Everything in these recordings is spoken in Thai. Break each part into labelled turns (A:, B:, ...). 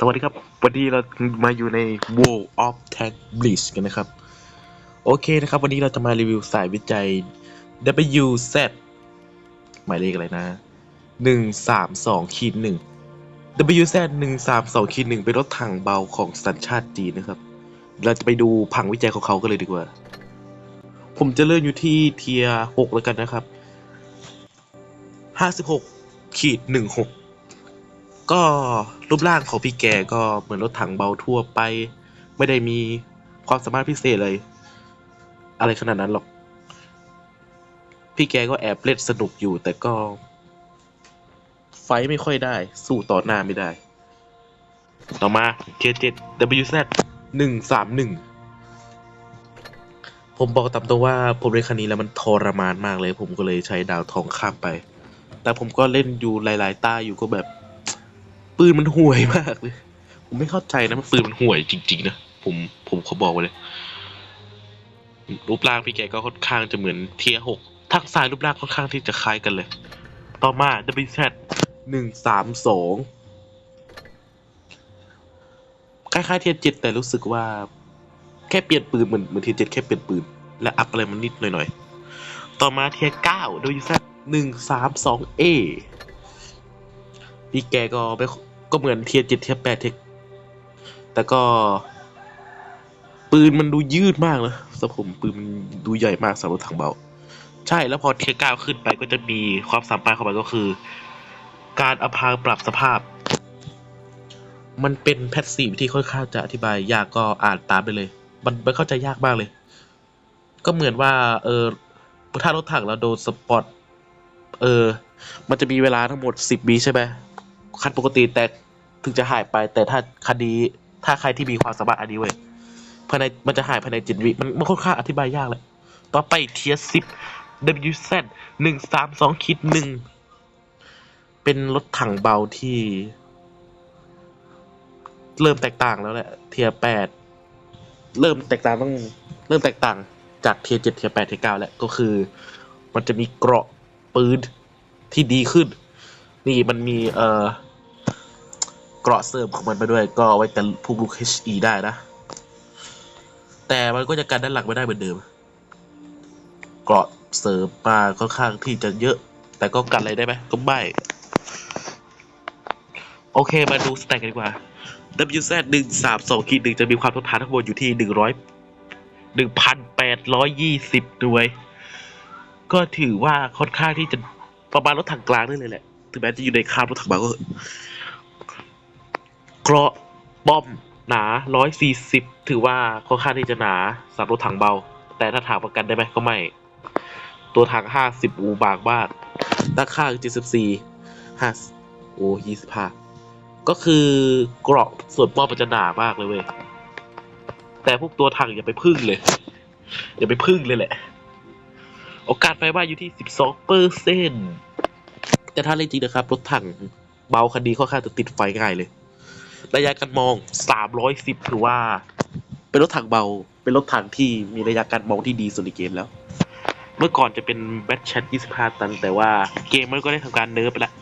A: สวัสดีครับ วันนี้เรามาอยู่ใน World of Tank Blitz กันนะครับ โอเคนะครับ วันนี้เราจะมารีวิวสายวิจัย WZ หมายเลขอะไรนะ 132ขีด1 WZ 132ขีด1เป็นรถถังเบาของสัญชาติจีนนะครับ เราจะไปดูผังวิจัยของเขากันเลยดีกว่า ผมจะเริ่มอยู่ที่เทีย6แล้วกันนะครับ 56ขีด16 ก็รูปร่างของพี่แกก็เหมือนรถถังเบาทั่วไป ไม่ได้มีความสามารถพิเศษเลย อะไรขนาดนั้นหรอก พี่แกก็แอบเล่นสนุกอยู่แต่ก็ ไฟไม่ค่อยได้ สู้ต่อหน้าไม่ได้ ต่อมา K7 WZ หนึ่งสามหนึ่งผมบอกตามตรงว่าผมเล่นคันนี้แล้วมันทรมานมากเลย ผมก็เลยใช้ดาวทองข้ามไป แต่ผมก็เล่นอยู่หลาย ๆ ตาอยู่ก็แบบ ปืนมันห่วยมากเลย ผมไม่เข้าใจนะมันปืนมันห่วยจริงๆนะผมผมขอบอกไว้เลย รูปร่างพี่แกก็ค่อนข้างจะเหมือนเทียหกทักษะรูปร่างค่อนข้างที่จะคล้ายกันเลย ต่อมา WZ หนึ่งสามสองคล้ายๆเทียเจ็ดแต่รู้สึกว่า แค่เปลี่ยนปืนเหมือนเหมือนเทียเจ็ดแค่เปลี่ยนปืน และอัพอะไรมันนิดหน่อยๆ ต่อมาเทียเก้า WZ หนึ่งสามสองเอพี่แกก็ไม่ ก็เหมือนเทียเจ็ดเทียแปดเทคแต่ก็ ปืนมันดูยืดมากเลยสำหรับผมปืนมันดูใหญ่มากสำหรับถังเบา ใช่แล้วพอเทียเก้าขึ้นไปก็จะมีความสามารถเข้าไปก็คือ การอภางปรับสภาพ มันเป็นแพทซีฟที่ค่อนข้างจะอธิบาย ยากก็อ่านตามไปเลย มันมันเข้าใจยากมากเลย ก็เหมือนว่า เออถ้ารถถังเราโดนสปอตเออ มันจะมีเวลาทั้งหมดสิบวิใช่ไหม คันปกติแต่ถึงจะหายไปแต่ถ้าคันดีถ้าใครที่มีความสามารถอันนี้เว้ยภายในมันจะหายภายในเจ็ดวิมันมันค่อนข้างอธิบายยากเลยต่อไปเทียสิบ WZ หนึ่งสามสองคิดหนึ่งเป็นรถถังเบาที่ เริ่มแตกต่างแล้วแหละเทียแปดเริ่มแตกต่างต้องเริ่มแตกต่างจากเทียเจ็ดเทียแปดเทียเก้าแล้วก็คือ มันจะมีเกราะปืนที่ดีขึ้น นี่มันมีเอ่อ เกราะเสริมของมันไปด้วย ก็ไว้กันพวกลูก HE ได้นะ แต่มันก็จะกันด้านหลังไม่ได้เหมือนเดิม เกราะเสริมมาค่อนข้างที่จะเยอะ แต่ก็กันอะไรได้ไหมก็ไม่ โอเคมาดูสแต็กกันดีกว่า WZ หนึ่งสามสองขีดหนึ่งจะมีความทดทานทั้งหมดอยู่ที่หนึ่งร้อยหนึ่งพันแปดร้อยยี่สิบด้วย ก็ถือว่าค่อนข้างที่จะประมาณรถถังกลางนี่เลยแหละ ถึงแม้จะอยู่ในคาบรถถังเบาก็ เถอะเกราะป้อมหนาร้อยสี่สิบถือว่าค่อนข้างที่จะหนาสำหรับรถถังเบา แต่ถ้าถามประกันได้ไหมก็ไม่ ตัวถังห้าสิบอูบางมากด้านข้างเจ็ดสิบสี่ห้าโอ้ยี่สิบห้าก็คือเกราะส่วนป้อมมันจะหนามากเลยเว้ยแต่พวกตัวถังอย่าไปพึ่งเลย อย่าไปพึ่งเลยแหละ โอกาสไฟไหม้อยู่ที่12เปอร์เซ็นต์แต่ถ้าเล่นจริงนะครับ รถถังเบาคันนี้ค่อนข้างจะติดไฟง่ายเลย ระยะการมอง 310 ถือว่า เป็นรถถังเบา เป็นรถถังที่มีระยะการมองที่ดีสุดในเกมแล้ว เมื่อก่อนจะเป็นแบทแชท25 ตัน แต่ว่าเกมมันก็ได้ทำการเนิร์ฟไปแล้ว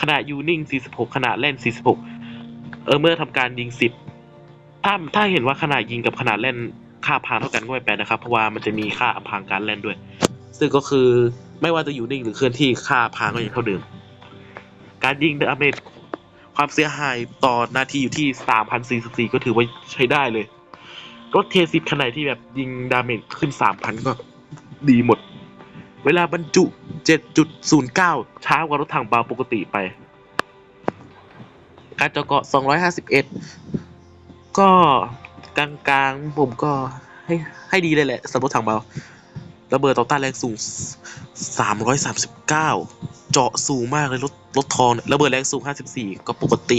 A: ขนาดยูนิ่ง 46 ขนาดเล่น 46 เออเมื่อทำการยิง 10 ถ้าถ้าเห็นว่าขนาดยิงกับขนาดเล่นค่าพางเท่ากันก็ไม่แปลนะครับ เพราะว่ามันจะมีค่าอำพรางการเล่นด้วย ซึ่งก็คือไม่ว่าจะอยู่นิ่งหรือเคลื่อนที่ค่าพางก็ยังเท่าเดิม การยิงดาเมจ ความเสียหายต่อนาทีอยู่ที่ 3,044 ก็ถือว่าใช้ได้เลย รถเทสิบขนาดที่แบบยิงดาเมจขึ้น 3,000 ก็ดีหมด เวลาบรรจุ 7.09 ช้ากว่ารถถังเบาปกติไป การเจาะเกาะ 251 ก็กลางๆผมก็ให้ให้ดีเลยแหละสำหรับรถถังเบา ระเบิดต่อต้านแรงสูง 339 เจาะสูงมากเลยรถรถทองเนี่ยระเบิดแรงสูง 54 ก็ปกติ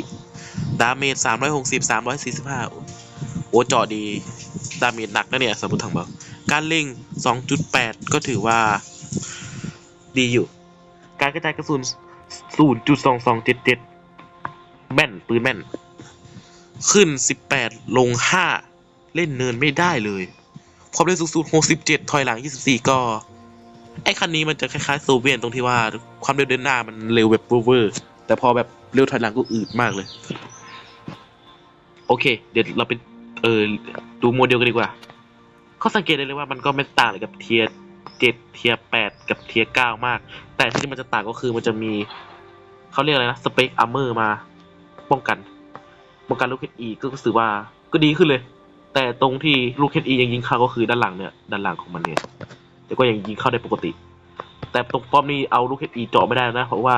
A: ดาเมจ 360 345 โอ้เจาะดี ดาเมจหนักนะเนี่ยสำหรับรถถังเบาการเล็ง 2.8 ก็ถือว่า ดีอยู่ การกระจายกระสุน 0.2277 แม่น ปืนแม่น ขึ้น 18 ลง 5 เล่นเนินไม่ได้เลย ความเร็วสูงสุด67 ถอยหลัง 24 ก็ ไอ้คันนี้มันจะคล้ายๆโซเวียตตรงที่ว่าความเร็วเดินหน้ามันเร็วแบบเวอร์แต่พอแบบเร็วถอยหลังก็อืดมากเลย โอเค เดี๋ยวเราไปเออดูโมเดลกันดีกว่าเขาสังเกตได้เลยว่ามันก็ไม่ต่างเลยกับเทียเจ็ดเทียแปดกับเทียเก้ามาก แต่ที่มันจะต่างก็คือมันจะมีเขาเรียกอะไรนะสเปคอาร์เมอร์มาป้องกันป้องกันลูกเฮดอีก็รู้สึกว่าก็ดีขึ้นเลย แต่ตรงที่ลูกเฮดอียังยิงเข้าก็คือด้านหลังเนี่ยด้านหลังของมันเนี่ย แต่ก็ยังยิงเข้าได้ปกติ แต่ตรงป้อมนี้เอาลูกเฮดอีเจาะไม่ได้นะ เพราะว่า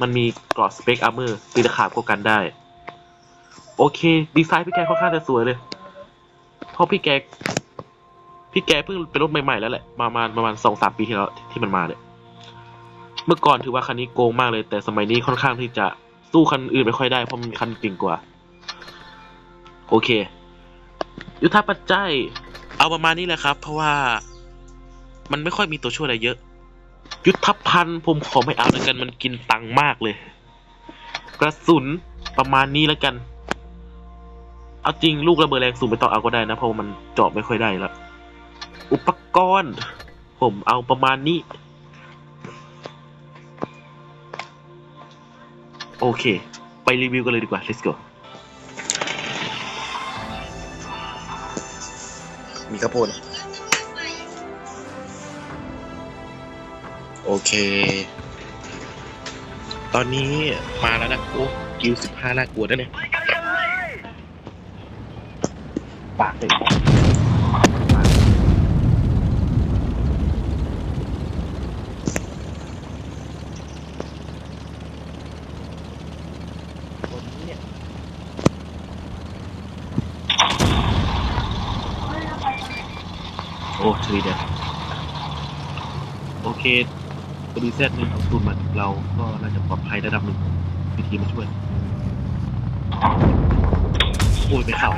A: มันมีกรอบสเปคอาร์เมอร์ตีตะขาบก็กันได้ โอเค ดีไซน์พี่แกค่อนข้างจะสวยเลยเพราะพี่แกพี่แกเพิ่งเป็นรถใหม่ๆแล้วแหละประมาณประมาณสองสามปีที่แล้วที่มันมาเนี่ยเมื่อก่อนถือว่าคันนี้โกงมากเลย แต่สมัยนี้ค่อนข้างที่จะสู้คันอื่นไม่ค่อยได้เพราะมันคันเก่งกว่า โอเค ยุทธปัจจัย เอาประมาณนี้แหละครับ เพราะว่ามันไม่ค่อยมีตัวช่วยอะไรเยอะ ยุทธพันธ์ผมขอไม่เอาแล้วกันมันกินตังค์มากเลย กระสุนประมาณนี้แล้วกัน เอาจริงลูกระเบิดแรงสูงไม่ต้องเอาก็ได้นะ เพราะว่ามันเจาะไม่ค่อยได้แล้วอุปกรณ์ ผมเอาประมาณนี้ โอเค ไปรีวิวกันเลยดีกว่า let's go ข้าวโพดโอเค ตอนนี้มาแล้วนะโอ้กิวสิบห้าน่ากลัวนะเนี่ยปากเลยคนนี้เนี่ย โอ้ชีวิตเดียวโอเคโปรดิวเซอร์หนึ่งเอาตูนมาถึงเราก็น่าจะปลอดภัยระดับหนึ่งมีทีมมาช่วยโอ้ยไปเข่า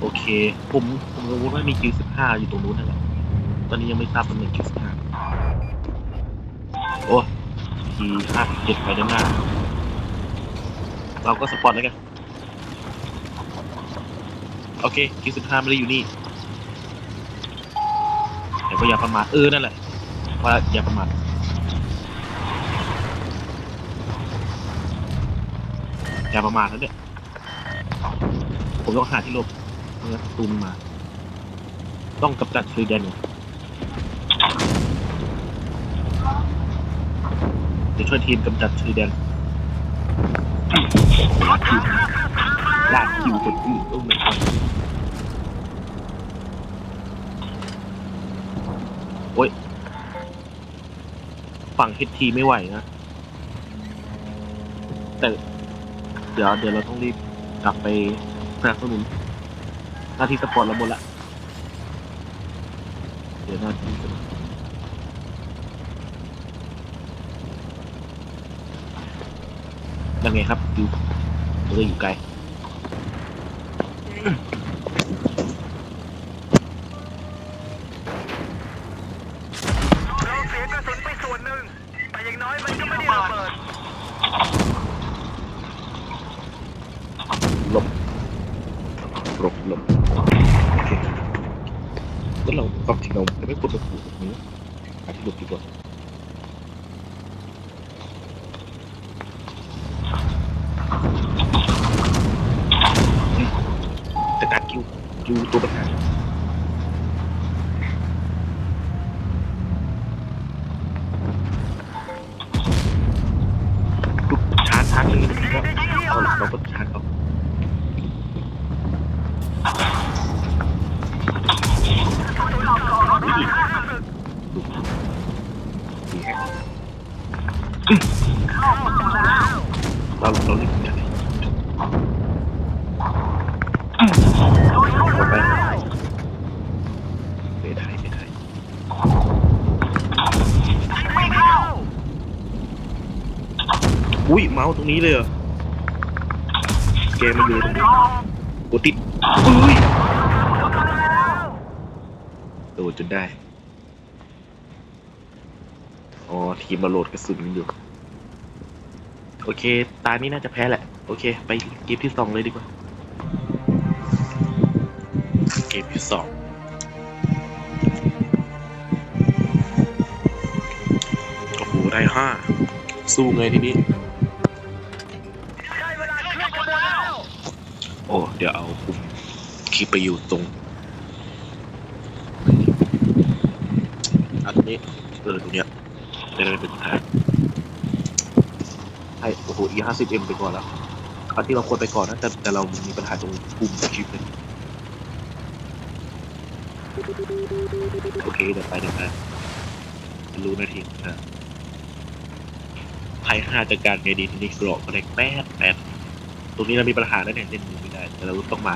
A: โอเค ผมผมรู้ว่ามีคิวสิบห้าอยู่ตรงนู้นนั่นแหละตอนนี้ยังไม่ทราบตำแหน่งคิวสิบห้าโอ้ทีห้าเจ็ดไปด้านหน้า เราก็สปอร์ตแล้วกัน โอเคคิวสิบห้าไม่ได้อยู่นี่แต่ก็อย่าประมาทเออ นั่นแหละ ว่าอย่าประมาทอย่าประมาทนะเนี่ย ผมต้องหาที่หลบเมื่อตูมมา ต้องกำจัดฟรีแดนก่อนจะช่วยทีมกำจัดฟรีแดน ลากคิวลากคิวคนอื่โอ้ไม่ทันโอ้ย ฝั่งเฮดทีไม่ไหวนะ แต่ เดี๋ยวเดี๋ยวเราต้องรีบกลับไปสนับสนุนหน้าที่สปอร์ตเราหมดละ เดี๋ยวหน้าที่สปอร์ต ยังไงครับอยู่เราจะอยู่ไกล
B: เราเสียกระสุนไปส่วนหนึ่ง แต่อย่างน้อยมันก็ไม่ได้ระเบิด
A: หลบหลบหลบโอเคก็เราความจริงเราไม่ควรมาปลูกแบบนี้หาที่หลบดีกว่า ต่กาคิวคิวตัวปัญหาปุ๊บชาร์จชาร์จเลยแล้วเอาเราก็ชาร์จเอาเราเราเล่นกันเลย ไปเบไทยเบไทยอุ้ยเมาส์ตรงนี้เลยเหรอเกมมันอยู่ตรงนี้กดติดอุ้ยโดนจนได้อ๋อทีมมาโหลดกระสุนกันอยู่ โอเค ตานี้น่าจะแพ้แหละ โอเค ไปเกมที่สองเลยดีกว่า เกมที่สองโอ้โหห้าสู้ไงทีนี้
B: ได้เวลาเคลื่อนขบวนแล้ว
A: โอ้ เดี๋ยวเอาปุ่มคลิปไปอยู่ตรงอันนี้ เออตรงเนี้ยได้เป็นทางให้โอ้โห e ห้าสิบ m ไปก่อนแล้วอันที่เราควรไปก่อนนะแต่แต่เรามีปัญหาตรงปุ่มคลิปเลย โอเคเดี๋ยวไปเดี๋ยวไปรู้นาทีนะไทยห้าจัดการไงดีทีนี้กรอกก็ได้แป๊ดแป๊ดตรงนี้เรามีปัญหาแล้วเนี่ยเล่นมือไม่ได้ แต่เราต้องมา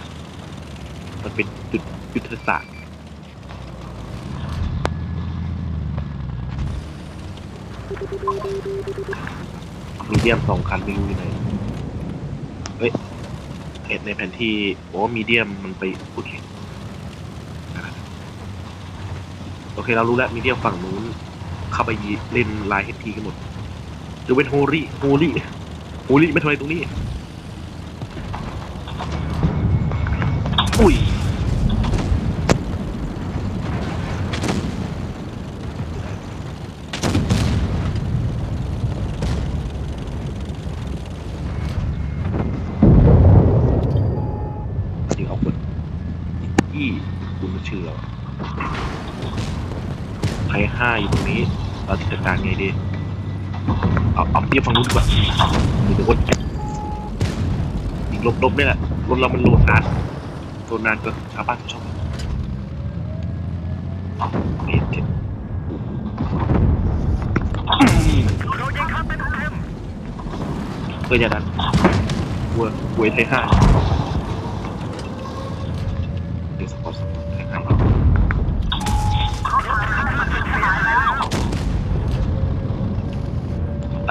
A: มันเป็นจุดยุทธศาสตร์มีเดียมสองคันไม่รู้อยู่ไหนเฮ้ยเห็นในแผนที่โอ้มีเดียมมันไปโอเคโอ เคเรารู้แล้วมีเดียมฝั่งนู้นเข้าไปเล่นไลายเฮทีกันหมดจะเป็นโฮลี่โฮลี่โฮลี่ไม่ทำอะไรตรงนี้อุ้ย เดี๋ยวเอาคนที่คุณไม่เชื่อไทยห้าอยู่ตรงนี้ เราจะจัดการไงดี เอาเอาเทียบฟังนู้นดีกว่าเดี๋ยวคนอีกลบๆนี่ยแหละรถเรามันโหลดนานโหลดนานก็ชาวบ้านชอบเอ็ดเจ็ด
B: เพื่
A: อจะดันวัวหวัวไทยห้าเดี๋ยวสปอร์ต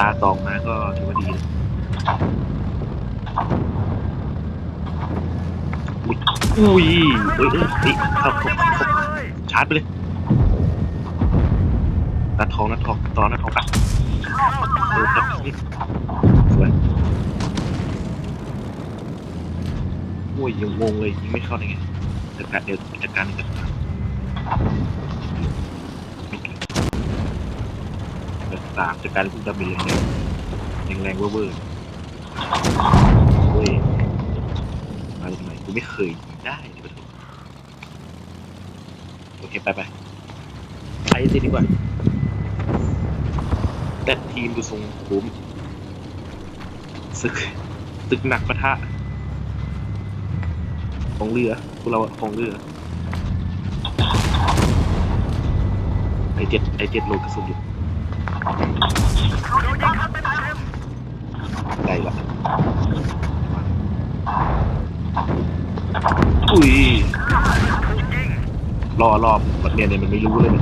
A: าตาสองมาก็ถือว่าดีนะอุ้ยอุ้ยเอ้ยเอ้ยเอ้ยเข้าเข้าเข้าชาร์จไปเลยนัดทองนัดทองต่อนัดทองไปเออครับสวยโอ้ยยังงงเลยยิงไม่เข้าได้ไงจัดการเดี๋ยวจัดการจัดการไม่เก่ง จัดการจัดการพุ่งดาเมจแรงแรงๆเวอร์ๆเฮ้ยมาจากไหนกูไม่เคยยิงได้เดี๋ยวไปโอเคไปไปไปสิดีกว่าแต่ทีมดูทรงผมศึกศึกหนักปะทะ ของเรือพวกเราอะของเรือไอเจ็ดไอเจ็ดโลกระสุนอยู่
B: เรายิงครับเป็นเต็ม
A: ไกลละอุ้ย
B: ถูกยิง
A: รอรอบมันเนี่ยเนี่ยมันไม่รู้เลยมัน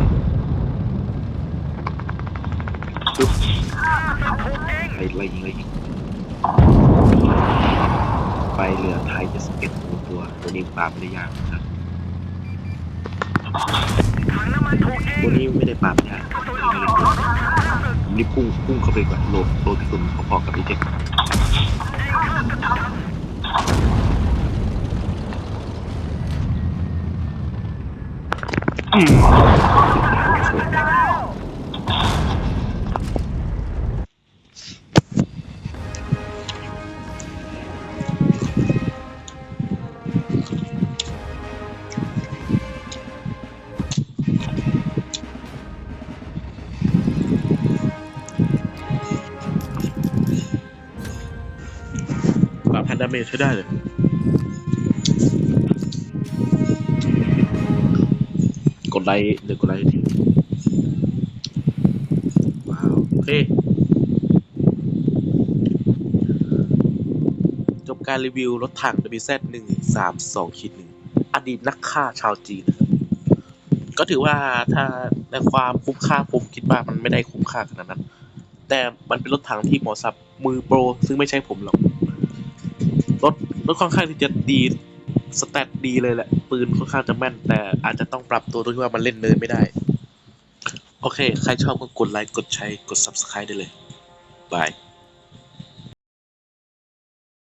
A: ปึ๊บ
B: ถูกยิง
A: ไล่ไล่ยิงไล่ยิงไปเรือไทยจะสเก็ตตัวตัวนี้ปราบไม่ได้ยากนะครับ
B: ถังน้ำมันถูกยิง
A: ตัวนี้ไม่ได้ปราบยากผม รีบพุ่งพุ่งเข้าไปก่อนโหลดโหลดกระสุนพอๆกับพี่เจ็กอืม ดาเมจใช้ได้เลยกดไลค์เดี๋ยวกดไลค์ทีว้าวโอเคจบการรีวิวรถถัง WZ 1 3 2คิดหนึ่งอดีตนักฆ่าชาวจีนนะครับก็ถือว่าถ้าในความคุ้มค่าผมคิดว่ามันไม่ได้คุ้มค่าขนาดนั้น แต่มันเป็นรถถังที่เหมาะสำหรับมือโปร ซึ่งไม่ใช่ผมหรอก รถรถค่อนข้างที่จะดีสแตทดีเลยแหละ ปืนค่อนข้างจะแม่น แต่อาจจะต้องปรับตัวตรงที่ว่ามันเล่นเนินไม่ได้ โอเค ใครชอบก็กดไลค์ กดแชร์กด Subscribe ได้เลย บาย